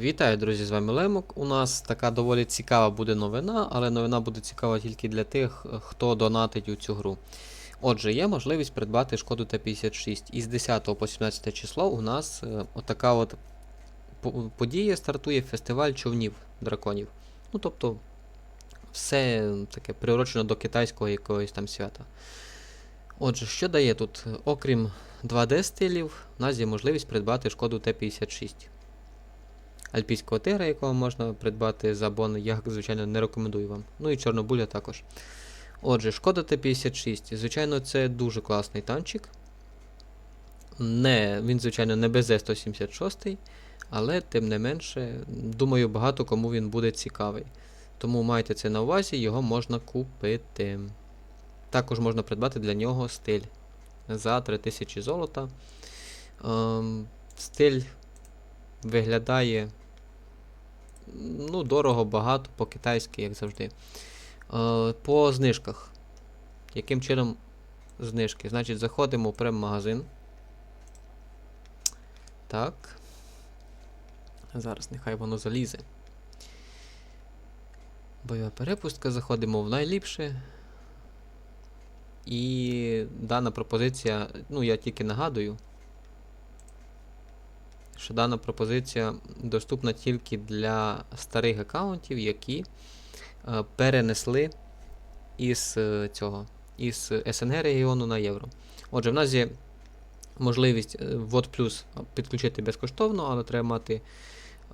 Вітаю, друзі, з вами Лемок. У нас така доволі цікава буде новина, але новина буде цікава тільки для тих, хто донатить у цю гру. Отже, є можливість придбати шкоду Т-56. Із 10 по 17 число у нас е, отака от подія стартує фестиваль човнів драконів. Ну, тобто, все таке приурочено до китайського якогось там свята. Отже, що дає тут? Окрім 2D стилів, у нас є можливість придбати шкоду Т-56 альпійського тигра, якого можна придбати за бон, я, звичайно, не рекомендую вам. Ну і чорнобуля також. Отже, шкода Т-56. Звичайно, це дуже класний танчик. Не, він, звичайно, не БЗ-176, але тим не менше, думаю, багато кому він буде цікавий. Тому майте це на увазі, його можна купити. Також можна придбати для нього стиль за 3000 золота. Ем, стиль виглядає ну, дорого, багато, по-китайськи, як завжди. Е, по знижках. Яким чином знижки? Значить, заходимо в прем-магазин. Так. Зараз нехай воно залізе. Бойова перепустка, заходимо в найліпше. І дана пропозиція, ну я тільки нагадую, що дана пропозиція доступна тільки для старих аккаунтів, які е, перенесли із е, цього, із СНГ регіону на євро. Отже, в нас є можливість е, VOD Plus підключити безкоштовно, але треба мати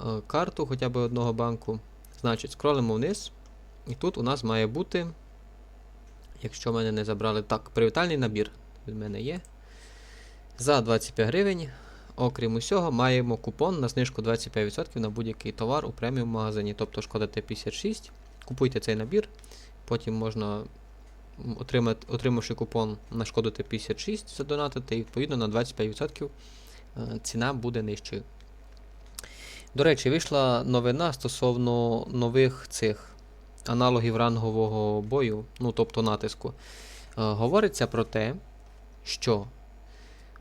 е, карту хоча б одного банку. Значить, скролимо вниз, і тут у нас має бути, якщо мене не забрали, так, привітальний набір від мене є. За 25 гривень Окрім усього, маємо купон на знижку 25% на будь-який товар у преміум магазині, тобто шкода Т56. Купуйте цей набір, потім можна, отримати, отримавши купон на шкоду Т56, задонатити, і відповідно на 25% е, ціна буде нижчою. До речі, вийшла новина стосовно нових цих аналогів рангового бою, ну тобто натиску. Е, Говориться про те, що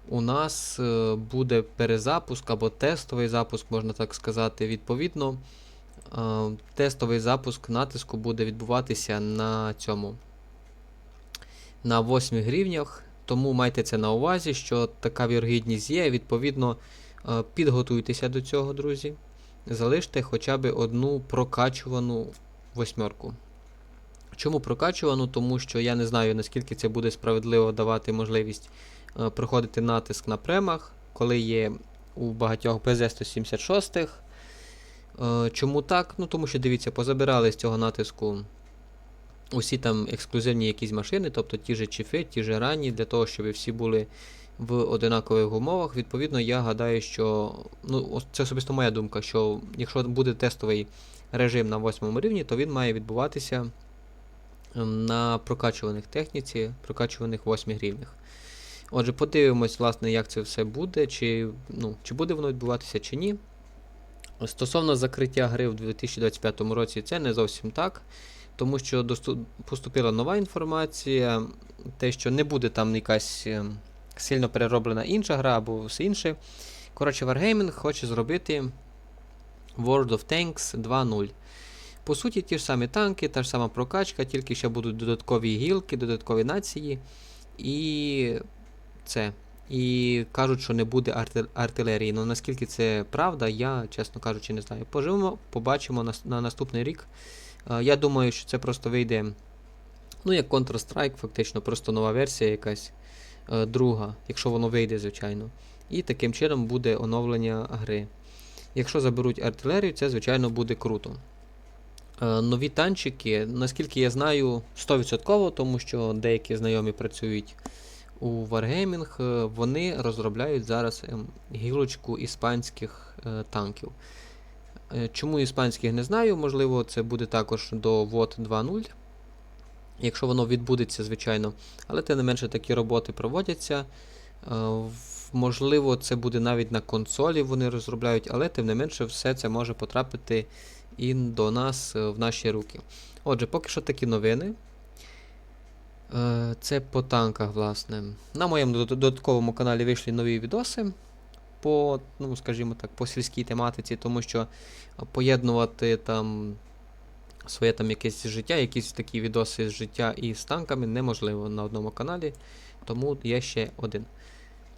у нас е, буде перезапуск або тестовий запуск, можна так сказати. Відповідно, е, тестовий запуск натиску буде відбуватися на цьому на 8 гривнях. Тому майте це на увазі, що така вірогідність є. Відповідно, е, підготуйтеся до цього, друзі. Залиште хоча б одну прокачувану восьмерку. Чому прокачувану? Тому що я не знаю, наскільки це буде справедливо давати можливість проходити натиск на премах, коли є у багатьох БЗ-176. Е, Чому так? Ну тому що дивіться, позабирали з цього натиску усі там ексклюзивні якісь машини, тобто ті же чіфи, ті же ранні, для того, щоб всі були в одинакових умовах. Відповідно, я гадаю, що ну, це особисто моя думка, що якщо буде тестовий режим на 8 рівні, то він має відбуватися ем, на прокачуваних техніці, прокачуваних 8 рівнях. Отже, подивимось, власне, як це все буде, чи, ну, чи буде воно відбуватися, чи ні. Стосовно закриття гри в 2025 році, це не зовсім так, тому що поступила нова інформація, те, що не буде там якась ем, сильно перероблена інша гра або все інше. Коротше, Wargaming хоче зробити World of Tanks 2.0. По суті, ті ж самі танки, та ж сама прокачка, тільки ще будуть додаткові гілки, додаткові нації. І це. І кажуть, що не буде артилерії. Ну наскільки це правда, я, чесно кажучи, не знаю. Поживемо, побачимо на, на наступний рік. Е, я думаю, що це просто вийде. Ну, як Counter-Strike, фактично, просто нова версія якась е, друга, якщо воно вийде, звичайно. І таким чином буде оновлення гри. Якщо заберуть артилерію, це, звичайно, буде круто. Е, нові танчики, наскільки я знаю, 100%, тому що деякі знайомі працюють у Wargaming, е, вони розробляють зараз ем, гілочку іспанських е, танків. Е, Чому іспанських не знаю, можливо, це буде також до WOT 2.0, якщо воно відбудеться, звичайно. Але тим не менше такі роботи проводяться. Можливо, це буде навіть на консолі вони розробляють, але тим не менше все це може потрапити і до нас в наші руки. Отже, поки що такі новини. Е, Це по танках, власне. На моєму додатковому каналі вийшли нові відоси. по, ну, скажімо так, по сільській тематиці, тому що поєднувати там своє там якесь життя, якісь такі відоси з життя і з танками неможливо на одному каналі, тому є ще один.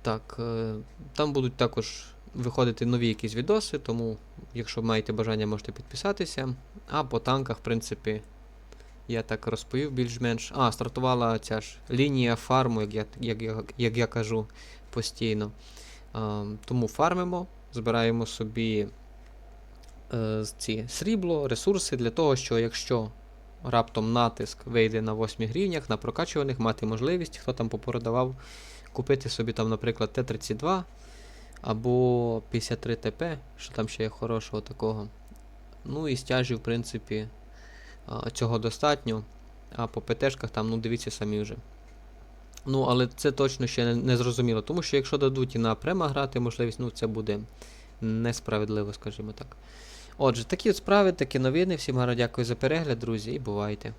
Так, е, там будуть також виходити нові якісь відоси, тому якщо маєте бажання, можете підписатися. А по танках, в принципі, я так розповів більш-менш. А, стартувала ця ж лінія фарму, як я, як я, як я кажу постійно. А, тому фармимо, збираємо собі е, ці срібло, ресурси для того, що якщо раптом натиск вийде на 8 гривнях, на прокачуваних, мати можливість, хто там попродавав, купити собі там, наприклад, Т-32 або 53 ТП, що там ще є хорошого такого. Ну і стяжі, в принципі, цього достатньо. А по ПТшках там, ну дивіться самі вже. Ну, але це точно ще не, зрозуміло, тому що якщо дадуть і на према грати можливість, ну це буде несправедливо, скажімо так. Отже, такі от справи, такі новини. Всім гарно дякую за перегляд, друзі, і бувайте.